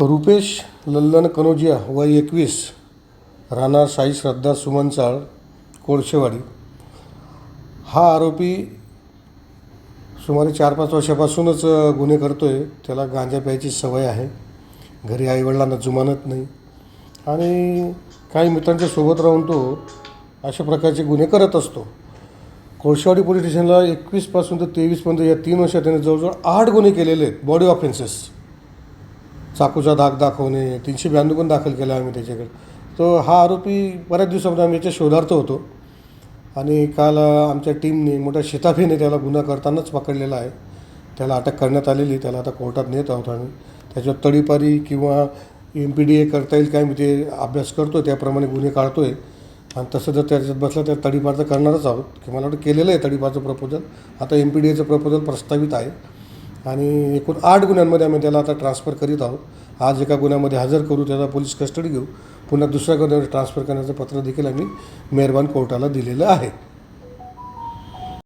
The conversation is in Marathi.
रुपेश लल्लन कनोजिया वय एकवीस राहणार साई श्रद्धा सुमन चाळ कोळशेवाडी. हा आरोपी सुमारे चार पाच वर्षापासूनच गुन्हे करतो आहे त्याला गांजा प्यायची सवय आहे. घरी आईवडिलांना जुमानत नाही. आणि काही मित्रांच्या सोबत राहून तो अशा प्रकारचे गुन्हे करत असतो. कोळशेवाडी पोलीस स्टेशनला एकवीसपासून तर तेवीसपर्यंत या तीन वर्षात त्याने जवळजवळ आठ गुन्हे केलेले आहेत. बॉडी ऑफेन्सेस चाकूचा दाग दाखवणे तीनशे ब्याण्णव पण दाखल केला आम्ही त्याच्याकडे. तो हा आरोपी बऱ्याच दिवसामध्ये आम्ही याच्या शोधार्थ होतो. आणि काल आमच्या टीमने मोठ्या शिताफीने त्याला गुन्हा करतानाच पकडलेला आहे. त्याला अटक करण्यात आलेली त्याला आता कोर्टात नेत आहोत आम्ही. त्याच्यावर तडीपारी किंवा एम पी डी ए करता येईल काय मी ते अभ्यास करतो त्याप्रमाणे गुन्हे काढतो आहे आणि तसं जर त्याच्यात बसलं तर तडीपार तर करणारच आहोत. की मला वाटतं केलेलं आहे तडीपारचं प्रपोजल आता एम पी डी एचं प्रपोजल प्रस्तावित आहे. आणि एकूण आठ गुन्ह्यांमध्ये आम्ही त्याला आता ट्रान्सफर करीत आहोत. आज एका गुन्ह्यामध्ये हजर करू त्याचा पोलीस कस्टडी घेऊ. पुन्हा दुसऱ्या गुन्ह्यावर ट्रान्सफर करण्याचं पत्र देखील आम्ही मेहरबान कोर्टाला दिलेलं आहे.